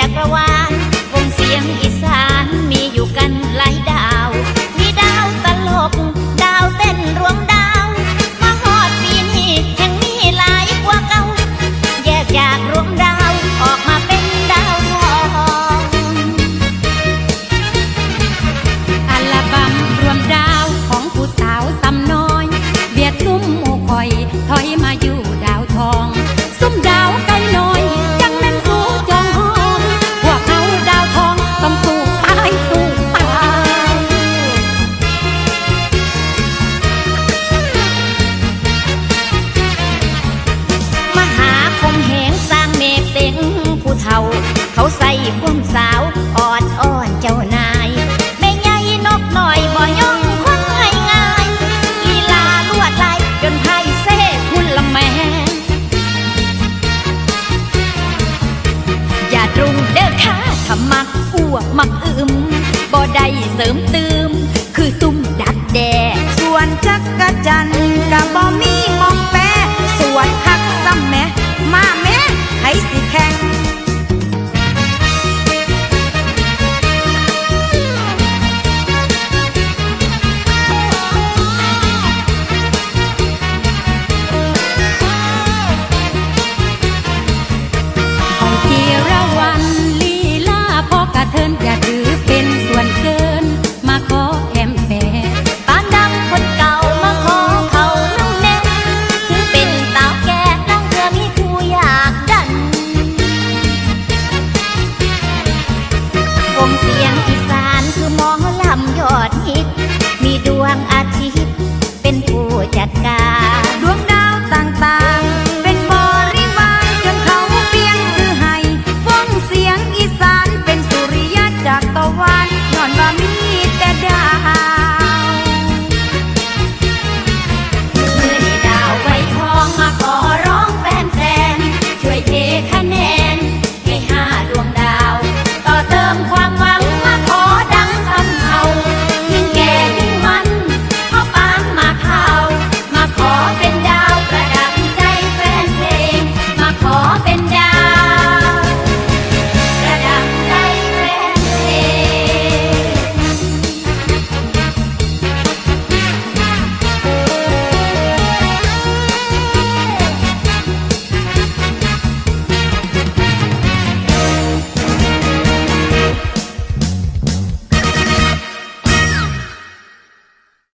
จักรวาล เขา เขาใส่ความสาวอ่อนอ่อนเจ้านายแม่ใหญ่นกหน่อยบ่ยองคนง่ายง่ายลีลาลวดลายจนไทยเซ่คุณละแม่อย่าตรุงเด้อค่ะถ้มักอ้วมักอึมบ่ได้เสริมเติม